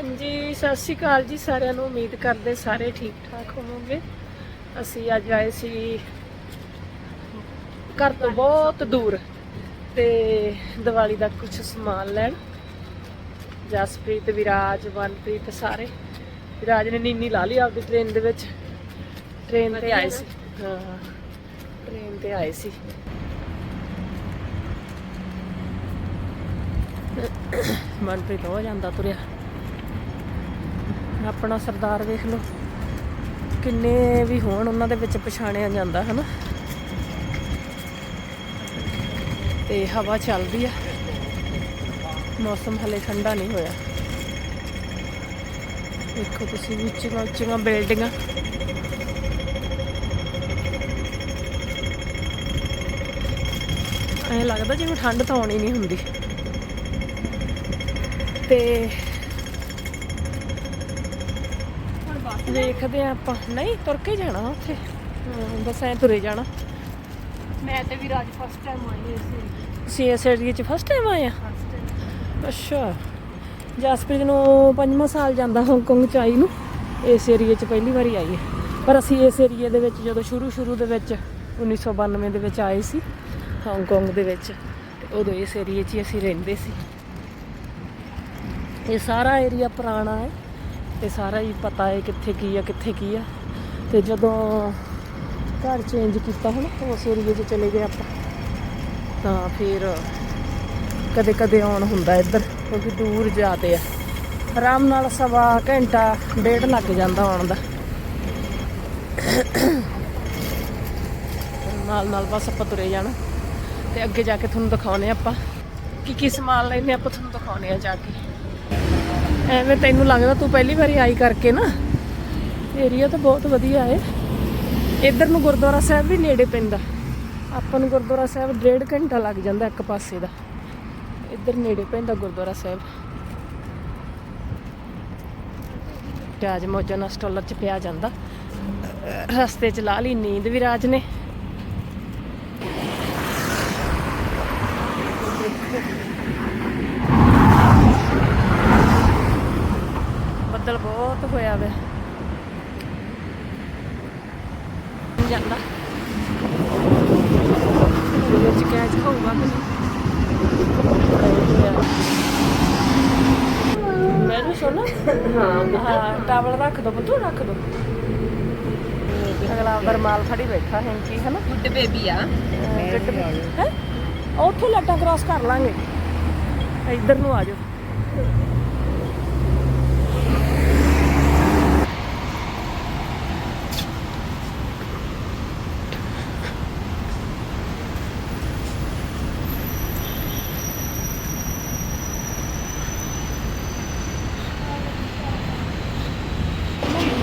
ਹਾਂਜੀ, ਸਤਿ ਸ਼੍ਰੀ ਅਕਾਲ ਜੀ ਸਾਰਿਆਂ ਨੂੰ। ਉਮੀਦ ਕਰਦੇ ਸਾਰੇ ਠੀਕ ਠਾਕ ਹੋਵੋਗੇ। ਅਸੀਂ ਅੱਜ ਆਏ ਸੀ ਘਰ ਤੋਂ ਬਹੁਤ ਦੂਰ ਤੇ ਦੀਵਾਲੀ ਦਾ ਕੁਝ ਸਮਾਨ ਲੈਣ। ਜਸਪ੍ਰੀਤ, ਵਿਰਾਜ, ਮਨਪ੍ਰੀਤ ਸਾਰੇ। ਵਿਰਾਜ ਨੇ ਨੀਨੀ ਲਾ ਲਈ ਆਪਦੀ ਟ੍ਰੇਨ ਦੇ ਵਿੱਚ। ਟ੍ਰੇਨ ਤੇ ਆਏ ਸੀ। ਹਾਂ ਟ੍ਰੇਨ ਤੇ ਆਏ ਸੀ। ਮਨਪ੍ਰੀਤ ਹੋ ਜਾਂਦਾ ਤੁਰਿਆ। ਆਪਣਾ ਸਰਦਾਰ ਵੇਖ ਲਓ। ਕਿੰਨੇ ਵੀ ਹੋਣ ਉਹਨਾਂ ਦੇ ਵਿੱਚ ਪਛਾਣਿਆ ਜਾਂਦਾ, ਹਨਾ? ਤੇ ਹਵਾ ਚੱਲਦੀ ਆ। ਮੌਸਮ ਹਲੇ ਠੰਡਾ ਨਹੀਂ ਹੋਇਆ। ਦੇਖੋ ਤੁਸੀਂ ਉੱਚੀਆਂ ਉੱਚੀਆਂ ਬਿਲਡਿੰਗਾਂ ਐਂ ਲੱਗਦਾ ਜਿਵੇਂ ਠੰਡ ਤਾਂ ਆਉਣੀ ਨਹੀਂ ਹੁੰਦੀ। ਤੇ ਦੇਖਦੇ ਆ ਆਪਾਂ। ਨਹੀਂ ਤੁਰ ਕੇ ਜਾਣਾ ਉੱਥੇ। ਬਸ ਐ ਤੁਰੇ ਜਾਣਾ। ਮੈਂ ਤੇ ਵੀ ਰਾਜ ਫਸਟ ਟਾਈਮ ਆਈ ਸੀ। ਤੁਸੀਂ ਇਸ ਏਰੀਏ 'ਚ ਫਸਟ ਟਾਈਮ ਆਏ ਆ? ਅੱਛਾ। ਜਸਪ੍ਰੀਤ ਨੂੰ ਪੰਜਵਾਂ ਸਾਲ ਜਾਂਦਾ ਹਾਂਗਕਾਂਗ ਚ ਆਈ ਨੂੰ। ਇਸ ਏਰੀਏ 'ਚ ਪਹਿਲੀ ਵਾਰੀ ਆਈ ਹੈ। ਪਰ ਅਸੀਂ ਇਸ ਏਰੀਏ ਦੇ ਵਿੱਚ ਜਦੋਂ ਸ਼ੁਰੂ ਸ਼ੁਰੂ ਦੇ ਵਿੱਚ 1992 ਦੇ ਵਿੱਚ ਆਏ ਸੀ ਹਾਂਗਕਾਂਗ ਦੇ ਵਿੱਚ। ਉਦੋਂ ਇਸ ਏਰੀਏ 'ਚ ਹੀ ਅਸੀਂ ਰਹਿੰਦੇ ਸੀ। ਇਹ ਸਾਰਾ ਏਰੀਆ ਪੁਰਾਣਾ ਹੈ। ਤੇ ਸਾਰਾ ਹੀ ਪਤਾ ਹੈ ਕਿੱਥੇ ਕੀ ਆ, ਕਿੱਥੇ ਕੀ ਆ। ਤੇ ਜਦੋਂ ਘਰ ਚੇਂਜ ਕੀਤਾ ਹੁਣ ਉਸ ਏਰੀਏ 'ਚ ਚਲੇ ਗਏ ਆਪਾਂ। ਤਾਂ ਫਿਰ ਕਦੇ ਕਦੇ ਆਉਣ ਹੁੰਦਾ ਇੱਧਰ, ਕਿਉਂਕਿ ਦੂਰ ਜਾਤੇ ਆ। ਆਰਾਮ ਨਾਲ ਸਵਾ ਘੰਟਾ, ਡੇਢ ਲੱਗ ਜਾਂਦਾ ਆਉਣ ਦਾ। ਨਾਲ ਨਾਲ ਬਸ ਆਪਾਂ ਤੁਰੇ ਜਾਣਾ। ਤੇ ਅੱਗੇ ਜਾ ਕੇ ਤੁਹਾਨੂੰ ਦਿਖਾਉਨੇ ਆ ਆਪਾਂ। ਕੀ ਕੀ ਸਮਾਨ ਲੈਨੇ ਆਪਾਂ, ਤੁਹਾਨੂੰ ਦਿਖਾਉਨੇ ਆ ਜਾ ਕੇ। ਐਵੇਂ ਤੈਨੂੰ ਲੱਗਦਾ ਤੂੰ ਪਹਿਲੀ ਵਾਰੀ ਆਈ ਕਰਕੇ ਨਾ। ਏਰੀਆ ਤਾਂ ਬਹੁਤ ਵਧੀਆ ਹੈ। ਇੱਧਰ ਨੂੰ ਗੁਰਦੁਆਰਾ ਸਾਹਿਬ ਵੀ ਨੇੜੇ ਪੈਂਦਾ। ਆਪਾਂ ਨੂੰ ਗੁਰਦੁਆਰਾ ਸਾਹਿਬ ਡੇਢ ਘੰਟਾ ਲੱਗ ਜਾਂਦਾ ਇੱਕ ਪਾਸੇ ਦਾ। ਇੱਧਰ ਨੇੜੇ ਪੈਂਦਾ ਗੁਰਦੁਆਰਾ ਸਾਹਿਬ। ਪਿਆਜ ਮੋਜਾ ਨਾਲ ਸਟਾਲਰ ਚ ਪਿਆ ਜਾਂਦਾ। ਰਸਤੇ ਚ ਲਾ ਲਈ, ਨੀਂਦ ਵੀ ਰਾਜ ਨੇ। ਬਹੁਤ ਹੋਇਆ ਵੇ। ਜਾਂਦਾ। ਇਹਦੇ ਚ ਕੈਚ ਹੋਊਗਾ ਕਿ ਨਹੀਂ? ਮੈਨੂੰ ਸੁਣ। ਹਾਂ ਹਾਂ ਟਾਵਲ ਰੱਖ ਦੋ ਬੁੱਧੂ ਰੱਖ ਦੋ। ਅਗਲਾ ਅੰਦਰ ਮਾਲ ਫੜੀ ਬੈਠਾ ਹੈ ਕੀ ਹੈ ਨਾ? ਗੁੱਡ ਬੇਬੀ ਆ। ਹੈ ਉੱਥੇ ਲੱਟਾਂ ਕ੍ਰਾਸ ਕਰ ਲਾਂਗੇ। ਇੱਧਰ ਨੂੰ ਆ ਜਾਓ।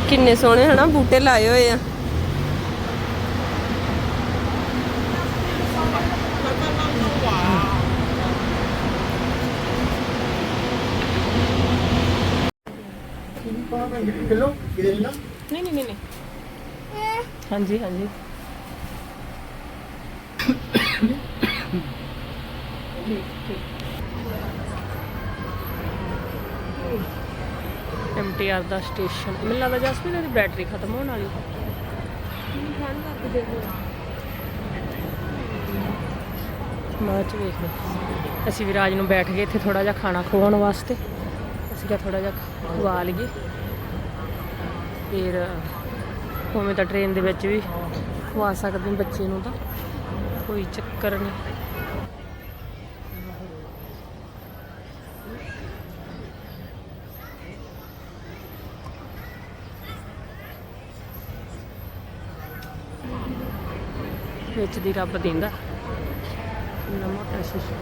ਕਿੰਨੇ ਸੋਹਣੇ ਹਨਾ ਬੂਟੇ ਲਾਏ ਹੋਏ ਆ। ਨਹੀਂ ਨਹੀਂ ਨਹੀਂ ਨਹੀਂ। ਹਾਂਜੀ ਹਾਂਜੀ। ਐਮਟੀਆਰ ਦਾ ਸਟੇਸ਼ਨ ਮੈਨੂੰ ਲੱਗਦਾ ਜਸਮੀਨ ਦੀ ਬੈਟਰੀ ਖਤਮ ਹੋਣ ਵਾਲੀ। ਬਾਅਦ ਚ ਵੇਖ ਲਓ। ਅਸੀਂ ਵਿਰਾਜ ਨੂੰ ਬੈਠ ਗਏ ਇੱਥੇ ਥੋੜਾ ਜਿਹਾ ਖਾਣਾ ਖਵਾਉਣ ਵਾਸਤੇ। ਅਸੀਂ ਕਿਹਾ ਥੋੜਾ ਜਿਹਾ ਖਵਾ ਲਈਏ। ਫਿਰ ਉਵੇਂ ਤਾਂ ਟ੍ਰੇਨ ਦੇ ਵਿੱਚ ਵੀ ਖਵਾ ਸਕਦੇ ਬੱਚੇ ਨੂੰ ਤਾਂ। ਕੋਈ ਚੱਕਰ ਨਹੀਂ। ਵਿੱਚ ਦੀ ਰੱਬ ਦਿੰਦਾ। ਇੰਨਾ ਮੋਟਾ ਸ਼ੀਸ਼ਾ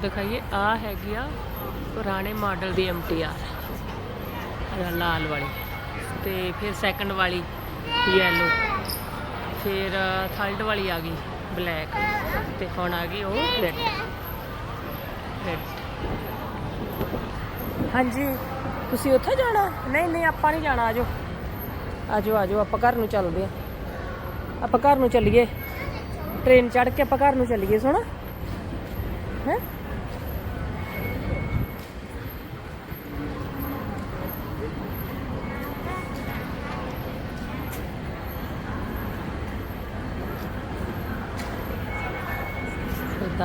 ਦਿਖਾਈਏ ਆ ਹੈਗੀ ਆ ਪੁਰਾਣੇ ਮਾਡਲ ਦੀ ਐਮਟੀਆਰ ਲਾਲ ਵਾਲੀ। ਤੇ ਫਿਰ ਸੈਕੰਡ ਵਾਲੀ ਯੈਲੋ ਫਿਰ ਥਰਡ ਵਾਲੀ ਆ ਗਈ ਬਲੈਕ ਤੇ ਹੁਣ ਆ ਗਈ ਉਹ ਰੈੱਡ ਰੈੱਡ ਹਾਂਜੀ। ਤੁਸੀਂ ਉੱਥੇ ਜਾਣਾ? ਨਹੀਂ ਨਹੀਂ, ਆਪਾਂ ਨਹੀਂ ਜਾਣਾ, ਆਜੋ। ਆਜੋ ਆਜੋ, ਆਪਾਂ ਘਰ ਨੂੰ ਚੱਲਦੇ ਆ ਆਪਾਂ ਘਰ ਨੂੰ ਚੱਲੀਏ। ਟ੍ਰੇਨ ਚੜ ਕੇ ਆਪਾਂ ਘਰ ਨੂੰ ਚੱਲੀਏ ਸੋਣਾ ਹੈ?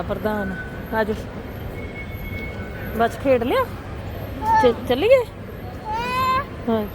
ਪ੍ਰਧਾਨ, ਆਜੋ। ਬਸ ਖੇਡ ਲਿਆ? ਚੱਲੀਏ? ਹਾਂ।